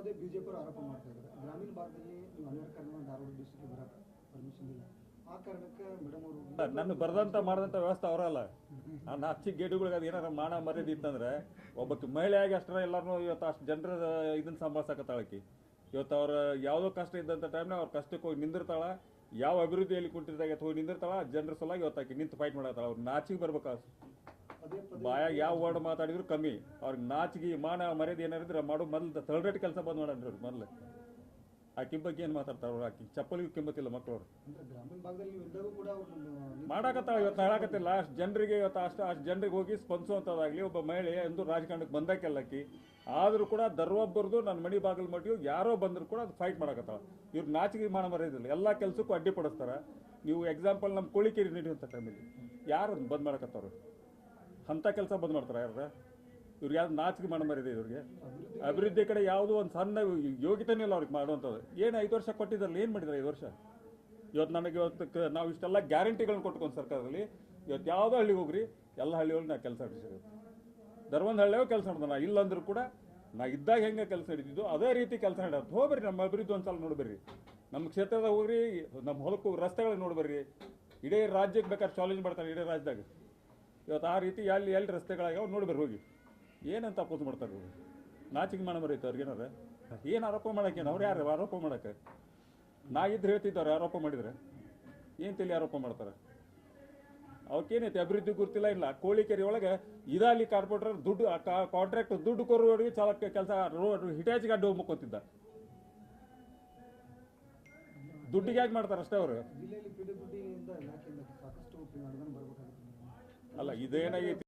ಪದೇ ಆರೋಪ ಮಾಡ್ತಾ ಇದ್ದಾರೆ. ಗ್ರಾಮೀಣ ನೀವು ಧಾರವಾಡ ಬರಕ್ಕೆ ಪರ್ಮಿಷನ್ ಇಲ್ಲ. ಆ ಕಾರಣಕ್ಕೆ ಮೇಡಮ್ ಅವರು ನನ್ನ ಬರ್ದಂತ ಮಾಡದಂತ ವ್ಯವಸ್ಥೆ ಅವರಲ್ಲ. ನಾನು ನಾಚಿ ಗೇಟುಗಳಿಗೆ ಅದು ಏನಾರ ಮಾನ ಮರ್ಯಾದೆ ಇತ್ತಂದ್ರೆ ಒಬ್ಬಕ್ಕೆ ಮಹಿಳೆಯಾಗಿ ಅಷ್ಟರ ಎಲ್ಲರೂ ಇವತ್ತು ಅಷ್ಟು ಜನರ ಇದನ್ನ ಸಂಭಾಳಿಸಕತ್ತಾಳಕಿ ಇವತ್ತು ಅವ್ರ ಯಾವುದೋ ಕಷ್ಟ ಇದ್ದಂಥ ಟೈಮ್ನ ಅವ್ರ ಕಷ್ಟಕ್ಕೆ ಹೋಗಿ ನಿಂದಿರ್ತಾಳ, ಯಾವ ಅಭಿವೃದ್ಧಿಯಲ್ಲಿ ಕುಂಟಿದಾಗ ಹೋಗಿ ನಿಂದಿರ್ತಾಳ ಜನರ ಸಲುವಾಗಿ ಇವತ್ತಾಕಿ ನಿಂತು ಫೈಟ್ ಮಾಡತ್ತಾಳ ಅವ್ರು ನಾಚಿಗೆ ಬರ್ಬೇಕು ಬಾಯಾಗ ಯಾವ ವರ್ಡ್ ಮಾತಾಡಿದ್ರು ಕಮ್ಮಿ. ಅವ್ರಿಗೆ ನಾಚಿಗೆ, ಮಾನ, ಮರ್ಯಾದೆ ಏನಾರಿದ್ರೆ ಮಾಡೋ ಮೊದಲು ರೇಟ್ ಕೆಲಸ ಬಂದ್ ಮಾಡ್ರಿ ಅವ್ರು ಮೊದಲು. ಆಕಿ ಬಗ್ಗೆ ಏನು ಮಾತಾಡ್ತಾರ ಅವ್ರು ಆಕಿ ಚಪ್ಪಲಿಗೂ ಕಿಮ್ಮತ್ತಿಲ್ಲ ಅವ್ರು. ಮಾಡಾಕತ್ತಾಳ ಇವತ್ತು ಹೇಳಾಕತ್ತಿಲ್ಲ. ಅಷ್ಟು ಜನರಿಗೆ ಇವತ್ತು ಅಷ್ಟು ಅಷ್ಟು ಜನರಿಗೆ ಹೋಗಿ ಸ್ಪಂದಿಸುವಂಥದ್ದಾಗಲಿ ಒಬ್ಬ ಮಹಿಳೆ ಎಂದು ರಾಜಕಾರಣಕ್ಕೆ ಬಂದಾಕೆಲ್ಲಕ್ಕಿ ಆದರೂ ಕೂಡ ದರ್ವೊಬ್ಬರದು ನನ್ನ ಮಣಿ ಬಾಗಿಲು ಮಟ್ಟಿಗೆ ಯಾರೋ ಬಂದರೂ ಕೂಡ ಅದು ಫೈಟ್ ಮಾಡಾಕತ್ತಾಳ. ಇವ್ರು ನಾಚಿಗೆ ಮಾಡ ಮರ್ಯಾದಿಲ್ಲ ಎಲ್ಲ ಕೆಲಸಕ್ಕೂ ಅಡ್ಡಿಪಡಿಸ್ತಾರ ನೀವು ಎಕ್ಸಾಂಪಲ್ ನಮ್ಮ ನೀಡಿ ನಡೆಯುವಂಥ ಟೈಮಲ್ಲಿ ಯಾರು ಬಂದ್ ಮಾಡಕತ್ತವ್ರು ಅಂಥ ಕೆಲಸ ಬಂದ್ ಮಾಡ್ತಾರೆ ಯಾರ ಇವ್ರಿಗೆ ಯಾವ್ದು ನಾಚಿಕೆ ಮರ್ಯಾದೆ ಇವ್ರಿಗೆ. ಅಭಿವೃದ್ಧಿ ಕಡೆ ಯಾವುದೋ ಒಂದು ಸಣ್ಣ ಯೋಗ್ಯತೆನೇ ಇಲ್ಲ ಅವ್ರಿಗೆ ಮಾಡುವಂಥದ್ದು. ಏನು ಐದು ವರ್ಷ ಕೊಟ್ಟಿದ್ರಲ್ಲಿ ಏನು ಮಾಡಿದ್ದಾರೆ ಐದು ವರ್ಷ? ಇವತ್ತು ನನಗೆ ಇವತ್ತು ನಾವು ಇಷ್ಟೆಲ್ಲ ಗ್ಯಾರಂಟಿಗಳನ್ನ ಕೊಟ್ಕೊಂಡು ಸರ್ಕಾರದಲ್ಲಿ ಇವತ್ತು ಯಾವುದೋ ಹಳ್ಳಿಗೆ ಹೋಗ್ರಿ, ಎಲ್ಲ ಹಳ್ಳಿಗಳು ನಾ ಕೆಲಸ ಹಿಡಿಸಿರುತ್ತೆ ಧರ್ಮದ ಹಳ್ಳಿಯೋ ಕೆಲಸ ಮಾಡಿದ ನಾ ಇಲ್ಲಂದ್ರೂ ಕೂಡ ನಾ ಇದ್ದಾಗ ಹೆಂಗೆ ಕೆಲಸ ಹಿಡಿದಿದ್ದು ಅದೇ ರೀತಿ ಕೆಲಸ ಹಿಡಿಯೋದು ಹೋಗ್ಬರ್ರಿ ನಮ್ಮ ಅಭಿವೃದ್ಧಿ ಒಂದ್ಸಲ ನೋಡ್ಬರ್ರಿ ನಮ್ಮ ಕ್ಷೇತ್ರದಾಗ ಹೋಗ್ರಿ, ನಮ್ಮ ಹೊಲಕ್ಕೆ ನೋಡಿ ನೋಡ್ಬರ್ರಿ ಇಡೀ ರಾಜ್ಯಕ್ಕೆ ಬೇಕಾದ್ರೆ ಚಾಲೆಂಜ್ ಮಾಡ್ತಾರೆ ಇಡೀ ರಾಜ್ಯದಾಗ. ಇವತ್ತು ಆ ರೀತಿ ಎಲ್ಲಿ ಎಲ್ಲಿ ರಸ್ತೆಗಳಾಗ್ಯಾವ ನೋಡ್ಬೇಕು ಹೋಗಿ. ಏನಂತ ಅಪೋಸ್ ಮಾಡ್ತಾರೆ ಹೋಗಿ ನಾಚಿಕೆ ಮಾಡ ಬರೀತು ಅವ್ರಿಗೆ ಏನಾರ? ಏನು ಆರೋಪ ಮಾಡಕ್ಕೆ ಅವ್ರು ಯಾರು ಆರೋಪ ಮಾಡಕ್ಕೆ ನಾ ಇದ್ರೆ ಹೇಳ್ತಿದ್ದವ್ರು ಆರೋಪ ಮಾಡಿದ್ರೆ? ಏನು ತಲೆ ಆರೋಪ ಮಾಡ್ತಾರೆ? ಅವಕ್ಕೇನೈತಿ ಅಭಿವೃದ್ಧಿ ಗುರ್ತಿಲ್ಲ ಇಲ್ಲ? ಕೋಳಿಕೆರೆ ಒಳಗೆ ಇದಾಲಿ ಕಾರ್ಪೊರೇಟರ್ ದುಡ್ಡು ಕಾಂಟ್ರಾಕ್ಟ್ ದುಡ್ಡು ಕೊರೋರಿಗೆ ಚಾಲಕ ಕೆಲಸ ರೋಡ್ ಹಿಟಾಚಿಗೆ ಅಡ್ಡ ಹೋಗ್ಬೇಕಂತಿದ್ದ ದುಡ್ಡಿಗೆ ಯಾಕೆ ಮಾಡ್ತಾರೆ ಅಷ್ಟೇ ಅವರು? ಅಲ್ಲ ಇದೇನಾಗೈತಿ?